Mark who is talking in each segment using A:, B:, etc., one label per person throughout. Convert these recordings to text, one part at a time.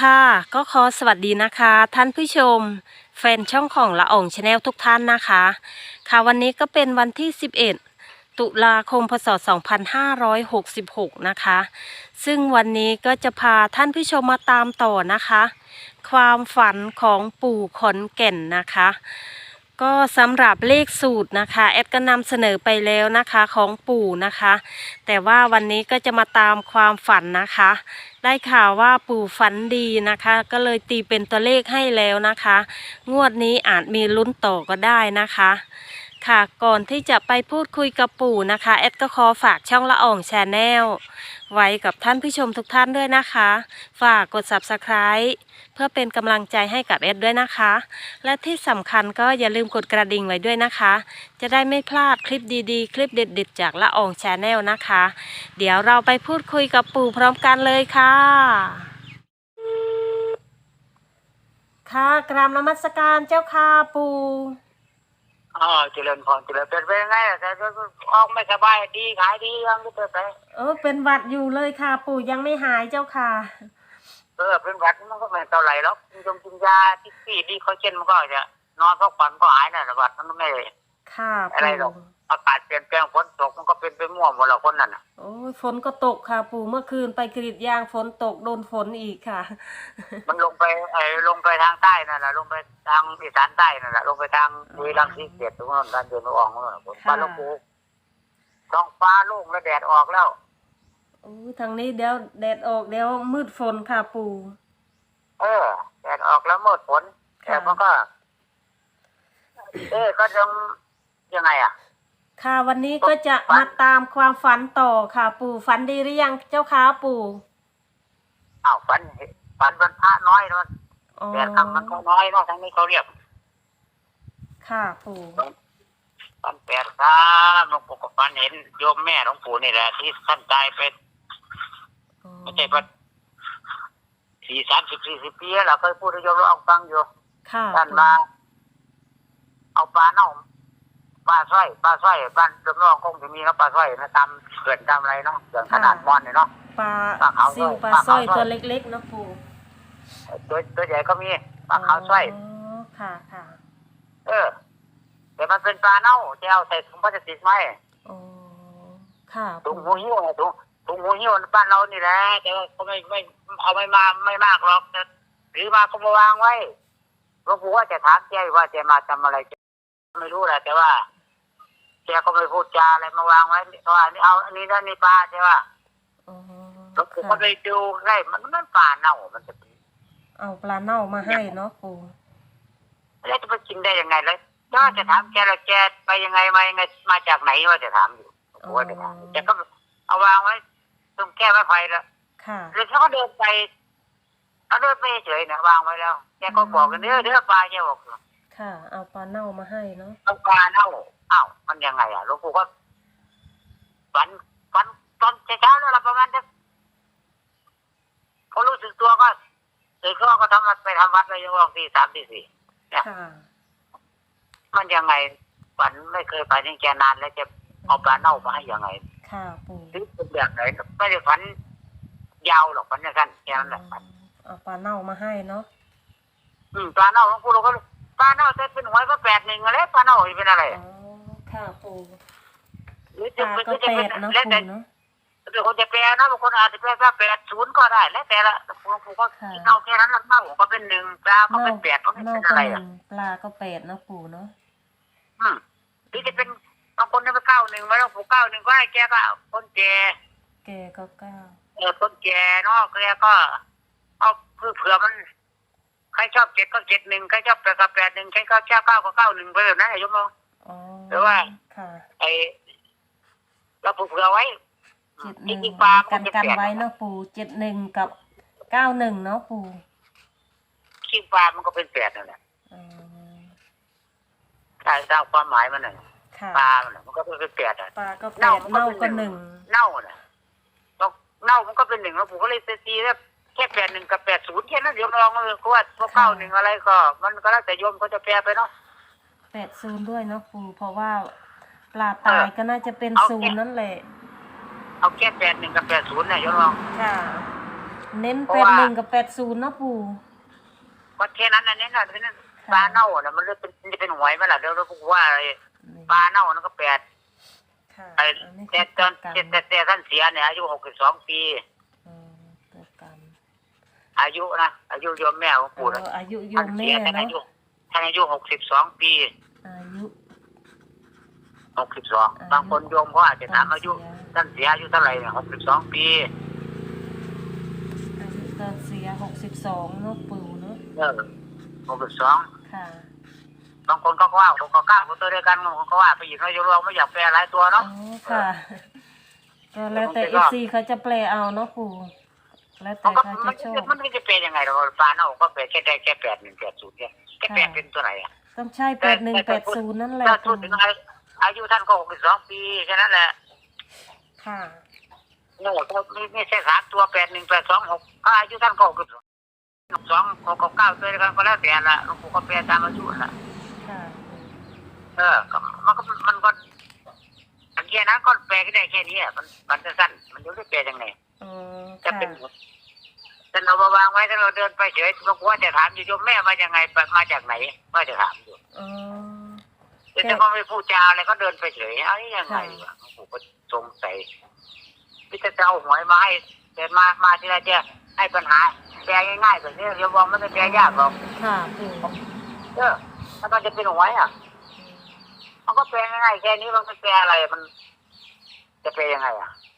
A: ค่ะ ก็ขอสวัสดีนะคะ ท่านผู้ชม แฟนช่องของละอองชาแนลทุกท่านนะคะ ค่ะวันนี้ก็เป็นวันที่ 11 ตุลาคมพศ 2566 นะคะ ซึ่งวันนี้ก็จะพาท่านผู้ชมมาตามต่อนะคะ ความฝันของปู่ขอนแก่นนะคะ ก็สำหรับเลขสูตรนะคะแอดก็นำเสนอไปแล้วนะคะของปู่นะคะ แต่ว่าวันนี้ก็จะมาตามความฝันนะคะ ได้ข่าวว่าปู่ฝันดีนะคะ ก็เลยตีเป็นตัวเลขให้แล้วนะคะ งวดนี้อาจมีลุ้นต่อก็ได้นะคะ ค่ะก่อนที่จะไปพูดคุยกับปู่นะคะแอดก็ขอฝากช่องละอ่องแชนแนลไว้กับท่านผู้ชมทุกท่านด้วยนะคะ ฝากกด subscribe เพื่อเป็นกำลังใจให้กับแอดด้วยนะคะ และที่สำคัญก็อย่าลืมกดกระดิ่งไว้ด้วยนะคะ จะได้ไม่พลาดคลิปดีๆ คลิปเด็ดๆ จากละอองแชนแนลนะคะ เดี๋ยวเราไปพูดคุยกับปู่พร้อมกันเลยค่ะ ค่ะกราบนมัสการเจ้าค่ะปู่
B: อ๋อเจริญพรเจริญเป็นเป็นไงล่ะแต่ออกไม่สบายดีขายดียังก็เจอไป
A: เออเป็นหวัดอยู่เลยค่ะ ปู่ยังไม่หายเจ้าค่ะ
B: เออเป็นหวัดมันก็ไม่เท่าไหร่หรอกกินยงกินยาที่สี่ดีเขาเช่นมันก็จะนอนพักผ่อนก็หายน่ะหวัดมันไม่
A: ค่ะ
B: อะไรหรอก อากาศเปลี่ยนแปลงฝนตกมันก็เป็นไปมั่วหมดละคนนั่นน่ะ
A: โอ้ยฝนก็ตกค่ะ ปู่เมื่อคืนไปกรีดยางฝนตกโดนฝนอีกค่ะ
B: มันลงไปไอ้ลงไปทางใต้นั่นแหละลงไปทางอีสานใต้นั่นแหละลงไปทางบุรีรัมย์ที่เกียรติตรงนั้นด้านเดินออกนั่นน่ะฝนฟ้าลงปูท้องฟ้าโล่งแล้วแดดออกแล้ว
A: โอ้ยทางนี้เดี๋ยวแดดออกเดี๋ยวมืดฝนค่ะปู่
B: เออแดดออกแล้วมืดฝน
A: ค่ะ
B: แต่มันก็ เอ๊ะก็ยังยังไงอะ
A: ค่ะวันนี้ก็จะมาตามความฝันต่อค่ะ ปู่ฝันดีหรือยังเจ้าค่ะปู่
B: อ้าวฝันเห็นฝันวันพระน้อยเนอะ
A: อ๋อ
B: แต่คำมันก็น้อยเนาะทั้งนี้เขาเรียก
A: ค่ะปู่
B: ฝันแปดครับหลวงปู่ก็ฝันเห็นโยมแม่หลวงปู่นี่แหละที่ท่านตายไป
A: อ๋อ
B: ไม่ใช่ว่าสี่สามสิบสี่สิบปีแล้วเราเคยพูดให้โยมเราเอาฟังอยู่
A: ค่ะ
B: ท่านมา เอาปลาเน่า ปลาสร้อยปลาสร้อยบ้านเดิมน้องคงจะมีนะปลาสร้อยนะตามเขื่อนตามอะไรเนาะเขื่อนขนาดมอนเนี่ยเนาะ
A: ปลา
B: ปลาขาว
A: ซิวปลา
B: ปลา
A: สร้อย
B: ขาว
A: ตัวเล็กๆเนอะปู่
B: ตัวตัวใหญ่ก็มีปลาขาวสร้อย
A: อ๋อค่ะค่ะ
B: เออแต่มันเป็นปลาเน่าจะเอาใส่ถุงพลาสติกไหม
A: อ๋อค่ะ
B: ถุง
A: ปู่
B: หูหิ้วไงถุงถุงหูหิ้วบ้านเรานี่แหละแต่ว่าก็ไม่ไม่เอาไม่มาไม่มากหรอกแต่หรือมาก็มาวางไว้หลวงปู่ว่าจะถามแกว่าจะมาทำอะไรแกไม่รู้แหละแต่ว่า แกก็ไม่พูดจาอะไรมาวางไว้ว่านี่เอาอันนี้นั่นนี่ปลาใช่ป่ะ
A: อ๋อ
B: หลวงปู่
A: ค่ะ
B: ก็ไปดูใกล้มันมันปลาเน่ามันจะเป็น
A: เอาปลาเน่ามาให้เนาะปู่
B: แล้วจะไปกินได้ยังไงแล้วก็จะถามแกละแกไปยังไงมายังไงมาจากไหนว่าจะถามอยู่หลวงปู่ว่าจะถามแกก็เอาวางไว้ ตรงแก้ไม้ไผ่แล้ว
A: ค่ะ
B: แล้วเขาก็เดินไปเขาเดินไปเฉยๆนะวางไว้แล้วแกก็บอกกันเนื้อเนื้อปลาแกบอก
A: ค่ะ เอาปลาเน่ามาให้เนาะ
B: เอาปลาเน่าอ้าวมันยังไงอะหลวงปู่ก็ฝันฝันตอนเช้าๆแล้วล่ะประมาณจะพอรู้สึกตัวก็ตื่นขึ้นมาก็ทำวัดไปทำวัดเลยยังวันที่สามที่สี่
A: ค่ะ
B: มันยังไงฝันไม่เคยฝันอย่างแกนานแล้วจะเอาปลาเน่ามาให้ยังไง
A: ค่ะปู่
B: หรือเป็นแบบไหนไม่ได้ฝันยาวหรอกฝันอย่างนั้นแค่นั้นแหละฝัน
A: เอาปลาเน่ามาให้เนาะ
B: อืมปลาเน่าหลวงปู่เราก็ ปลาเน่าจะเป็นหวยก็แปดหนึ่งอะไรปลาเน่าจะเป็นอะไร
A: อ๋อค่ะปู่
B: หรือ
A: ป
B: จะ
A: ลา
B: เป็น
A: ก็
B: จะ
A: แป
B: เป็น
A: ดเนาะ
B: แล้ว
A: ปู่
B: แต่
A: เนาะ
B: บางคนจะแปลนะบางคนอาจจะแปลว่าแปดศูนย์ก็ได้ แล้วแต่ละหลวงปู่ก็
A: ค่ะ
B: คิดเอาแค่นั้นแล้วเน่าก็เป็นหนึ่งปลาก็เป็นแปดก็ไม่
A: เน่า
B: เป็น
A: ก็
B: อะไร
A: ห
B: อะ
A: นึ่งปลาก็แปดเนาะปู่เนาะ
B: อืมหรือจะเป็นบางคนจะไปเก้าหนึ่งมาหลวงปู่เก้าหนึ่งก็ให้แกก็คนแก่
A: แกก็เก้า
B: เออคนแก่เนาะแกก็เอาเพื่อเผื่อมัน ใครชอบเจ็ดก็เจ็ดหนึ่งใครชอบแปดก็แปดหนึ่งใครชอบเก้าเก้าก็เก้าหนึ่งไปแบบนั้นไอ้ยมอง
A: อ๋อ
B: หรือว่า
A: ค่ะ
B: ไอ้เราเผื่อไว้
A: เจ็ดห
B: จ
A: นึ่ง
B: ริงๆปลา
A: กัน
B: จะ
A: กัน
B: แปด
A: ไว้เนาะปู่เจ็ดหนึ่งกับเก้าหนึ่งเนาะปู่
B: ขี้ปลามันก็เป็นแปดนั่นแหละ
A: อ๋อ
B: ถ้าตามความหมายมันน่ะ
A: ค่ะ
B: ปลามันน่ะมันก็เป็นแปดอะ
A: ปลาก็แป
B: เน่า
A: ด
B: มันก็
A: เน่า
B: เป็น
A: ก็
B: ห
A: ห
B: นึ่
A: นึ่
B: ง
A: ง
B: เน่าน่ะต้องเน่ามันก็เป็นหนึ่งแล้วผมก็เลยตีแล้ว แค่แปดหนึ่งกับแปดศูนย์แค่นั้นเดี๋ยวลองเลยเพราะว่าพวกเก้าหนึ่งอะไรก็ มันก็แล้วแต่โยมเขาจะแปลไปเนาะ
A: แปดศูนย์ด้วยเนาะปู่เพราะว่าปลาตายก็น่าจะเป็น
B: เอา
A: ศูนย์นั่นแหละ
B: เอาแค่แปดหนึ่งกับแปดศูนย์เนี่ยโยมลอง
A: ค่ะ เน้น
B: เพราะ
A: แปด
B: ว่า
A: หนึ่งกับแปดศูนย์เนาะปู่
B: ก็แค่นั้นนะเน้นน่ะเน้น
A: ค่ะ
B: ปลาเน่าน่ะมันเลยเป็นมันจะเป็นหวยไหมล่ะเดี๋ยวเราพูดว่าอะไรปลาเน่านั่นก็แปด
A: ค่ะ
B: ไอ้
A: อันนี้
B: แต่ตอน
A: ตัว
B: แต่
A: กัน
B: แต่แต่ท่านเสียเนี่ยอายุหกสิบสองปี
A: อืมตัวกัน
B: อายุนะอายุโยมแม่ของ
A: เอ
B: ปู่
A: อ
B: นะ
A: อายุโย
B: ท่าน
A: ม
B: เสี
A: แม่
B: ยท่านอา
A: เนาะ
B: ยุท่านอายุหกสิบสองปี
A: อายุ
B: หกสิบสองบางคนโยมก็อาจจะถามอายุ
A: ตอนเสีย
B: ท่านเสียอายุเท่าไหร่เนี่ยหกสิบสองปี
A: อายุตอนเสียหกสิบสองเนาะปู่เนาะ
B: เออหกสิบสอง
A: ค่ะ
B: บางคนก็ว่าผมก็กล้าคนตัวเดียวกันบางคนก็ว่าไปอีกเราอยู่เราไม่อยากแปลหลายตัว
A: อ๋อ
B: เนาะ
A: ค่ะ ก็แล้วแต่
B: มัน
A: เอ
B: ก็
A: ฟซีเขาจะแปลเอาเนาะปู่ แล้วแต่
B: มันก็
A: เขา
B: มั
A: จะ
B: น
A: ชอบ
B: มันไม่จะเป็นยังไงเราปลาเน่าก็เป็นแค่ได้แค่แปดหนึ่งแปดศูนย์แค่แค่แปดเป็นตัวไหนอะ
A: ต้องใช่แปดหนึ่งแปดศูนย์นั่นแหละ
B: ถ้าพู
A: ปู่
B: ดถึงอายุอายุท่านก็หกสิบสองปีแค่นั้นแหละ
A: ค่ะ
B: โน่ก็ไม่ไม่ใช่สามตัวแปดหนึ่งแปดสองหกก็อายุท่านก็หกสิบสองสองหกกับเก้าตัวเดียวกันก็แล้วแต่ละหลวงปู่ก็แปลตามอายุละ
A: ค่ะ
B: เออก็มันก็มันก็อันเนี้ยนะก็แปลก็ได้แค่นี้อะมันมันจะสั้นมันจะไม่แปลยังไง
A: อ๋อ
B: จะ
A: ค่ะ
B: เป็นแต่เรามาวางไว้ถ้าเราเดินไปเฉยหลวงปู่ว่าจะถามอยู่โยมแม่มายังไงไปมาจากไหนว่าจะถามอยู่
A: อ๋อ
B: แต่ถ้าเขาไม่พูดจาอะไรก็เดินไปเฉยเอ้ยยังไงวะหลวงปู่ก็สงสัยพี่จะเอาหวยมาให้แต่มามาทีไรจะให้ปัญหาแปลง่ายๆแบบนี้โยมมองไม่ได้แปลยากหรอก
A: ค่ะปู่
B: เออถ้ามันจะเป็นหวยอะ มันก็แปลง่ายๆแค่นี้มันไม่แปลอะไรมัน จะแปลยังไงอะ
A: อืม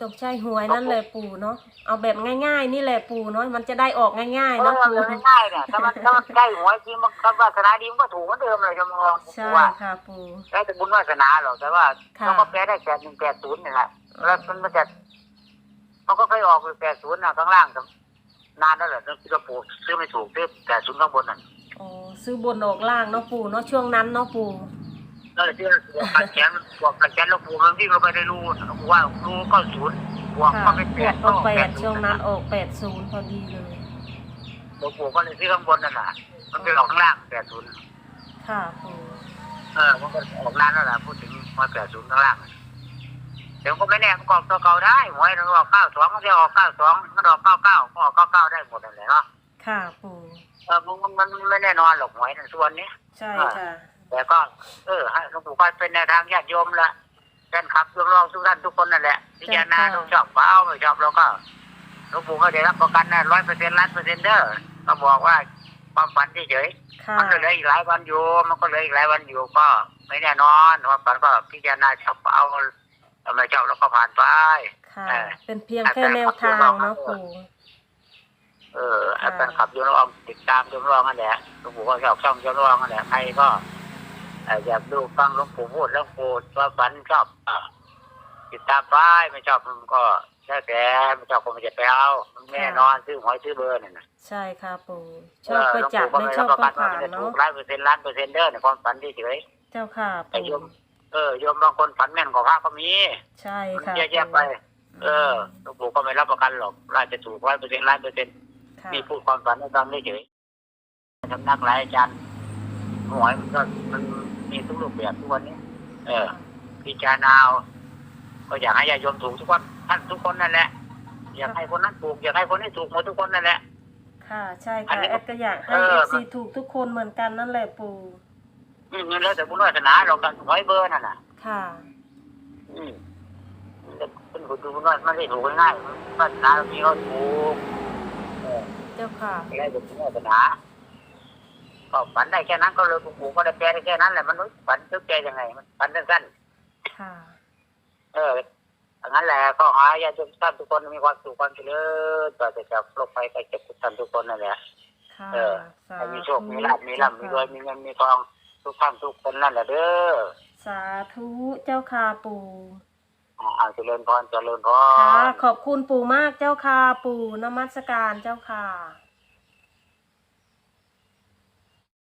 A: ต้องใช่หวยนั่นแหละปู่เนาะเอาแบบง่าย ๆ นี่แหละปู่เนาะมันจะได้ออกง่ายๆ
B: เอ
A: เนาะ
B: อ
A: ปู่
B: มันง่ายๆเนี่ยถ้ามันถ้ามันใกล้หวยจริงมันก็วาสนาดีมันก็ถูกเหมือนเดิมเลยจะมอง
A: ใช่
B: ว่า
A: ค่ะปู่
B: แล้วแต่บุญวาสนาหรอกแต่ว่า
A: ค่ะ
B: เราก็แปลได้แปดหนึ่งแปดศูนย์นี่แหละแล้วมันมันจะมันก็เคยออกแปดศูนย์นะข้างล่างกับนานแล้วแหละนึกที่เราปลูกซื้อไม่ถูกซื้อแปดศูนย์ข้างบนนั่น
A: อ๋อซื้อบนออกล่างเนาะปู่เนาะช่วงนั้นเนาะปู่
B: นั่นแหละที่เราบวกกันแขนบวกกันแขนเราปลูกมันวิ่งเราไปได้รู้เราว่ารู้ก็ศูนย์บวก
A: ค่ะ
B: ก็เป็นแป
A: บว
B: ด
A: กก็แปด
B: ศู
A: ช่วง
B: ย์
A: นั้นออกแปดศูนย์พอดีเลย
B: เราปลูกก็เลยซื้อข้างบนนั่นแหละมันไปออกข้างล่างแปดศูนย์
A: ค่ะปู่
B: เออมันก็ออกนานแล้วล่ะพูดถึงมาแปดศูนย์ข้างล่างเดี๋ยวก็ไม่แน่มันก็ออกตัวเก่าได้หวยมันออกเก้าสองมันจะออกเก้าสองมันออกเก้าเก้าก็ออกเก้าเก้าได้หมดนั่นแหละเนาะ
A: ค่ะปู่
B: เออมันมันมันไม่แน่นอนหรอกหวยในส่วนนี้
A: ใช่ค่ะ
B: แต่ก็ เออให้หลวงปู่ก็เป็นแนวทางญาติโยมละแฟนคลับโยมรองทุกท่านทุกคนนั่นแหละพิจารณาดูชอบเปล่าไม่ชอบเราก็หลวงปู่ก็จะรับประกันนะร้อยเปอร์เซ็นต์ล้านเปอร์เซ็นต์เด้อก็บอกว่าความฝันเฉยๆ
A: ค่ะ
B: มันก็เหลืออีกหลายวันอยู่ มันก็เหลืออีกหลายวันอยู่ก็ ไม่แน่นอนว่าฝันก็พิจารณาชอบเอาทำไมชอบแล้วก็ผ่านไป
A: ค่ะ
B: เออ
A: เป็นเพียงแค่แนวทางเนาะปู่
B: เออให้แฟนขับโยนรองติดตามโยนรองนั่นแหละหลวงปู่ก็ชอบช่องโยนรองนั่นแหละใครก็เอ่ออยากดูฟังหลวงปู่พูดหลวงปู่ว่าฝันชอบอะติดตามไปไม่ชอบมันก็แล้วแต่ไม่ชอบก็ไม่จะไปเอามันไม่แน่นอนซื้อหวยซื้อเบอร์เนี่ยนะ
A: ใช่ค่ะปู่ชอบก็จัด
B: เออหลวงปู่
A: ไม่
B: ไม่
A: ช
B: รั
A: อ
B: บบประ
A: ก็
B: กันว่า
A: ผ่าน
B: มันจะถู
A: เนาะ
B: กล้านเปอร์เซ็นต์ล้านเปอร์เซ็นต์เด้อในความฝันที่เฉย
A: เจ้าค่ะ
B: แต่
A: ปู่
B: โยมเออโยมบางคนฝันแม่นกว่าพระก็มี
A: ใช่
B: มัน
A: ค่ะ
B: แยกๆไป เออหลวงปู่ก็ไม่รับประกันหรอกว่าจะถูกร้อยเปอร์เซ็นต์ล้านเปอร์เซ็นต์
A: ค่ะ
B: นี่พูดความฝันให้ฟังเฉยๆสำนักหลายอาจารย์หวยมันก็มัน มีทุกรูปแบบทุกวันนี้ เออพิจารณาเอาก็อยากให้ญาติโยมถูกทุกคนท่านทุกคนนั่นแหละ อยากให้คนนั้นถูก อยากให้คนนี้ถูกหมดทุกคนนั่นแหละ
A: ค่ะ ใช่
B: อัน
A: ค่ะ
B: นี้
A: แอดก็อยากให้
B: เอ
A: เอ
B: อ
A: ฟซีถูกทุกคนเหมือนกันนั่นแหละปู่
B: อืมนั่นแล้วแต่บุญวาสนาเรากันหวยเบอร์นั่นน่ะ
A: ค่ะ
B: อืมเป็นคนดูบุญวาสนาไม่ได้ถูกง่ายๆวาสนาเรามีเขาถูกเออ
A: เจ้าค่ะ
B: ไม่ได้บุญวาสนา ก็ฝันได้แค่นั้นก็เลยปู่ก็ได้แปลได้แค่นั้นแหละมันนุษย์ฝันจะแปลยังไง มันฝันสั้น
A: ค่ะ
B: ๆเอออย่างนั้นแหละก็หาญาติโยมท่านทุกคนมีความสุขความเจริญปราศจากโรคภัยไข้เจ็บทุกท่านทุกคนนั่นแหละ
A: ค่ะ
B: เออ
A: สา
B: ให้มีโชค
A: ธุ
B: มีลาภมีร่ำมีรวยมีเงินมีทองทุกท่านทุกคนนั่นแหละเด้อ
A: สาธุเจ้าค่ะปู่
B: อ่าเอาเจริญพรเจริญพ
A: ค่ะ
B: ร
A: ขอบคุณปู่มากเจ้าค่ะปู่นมัสการเจ้าค่ะ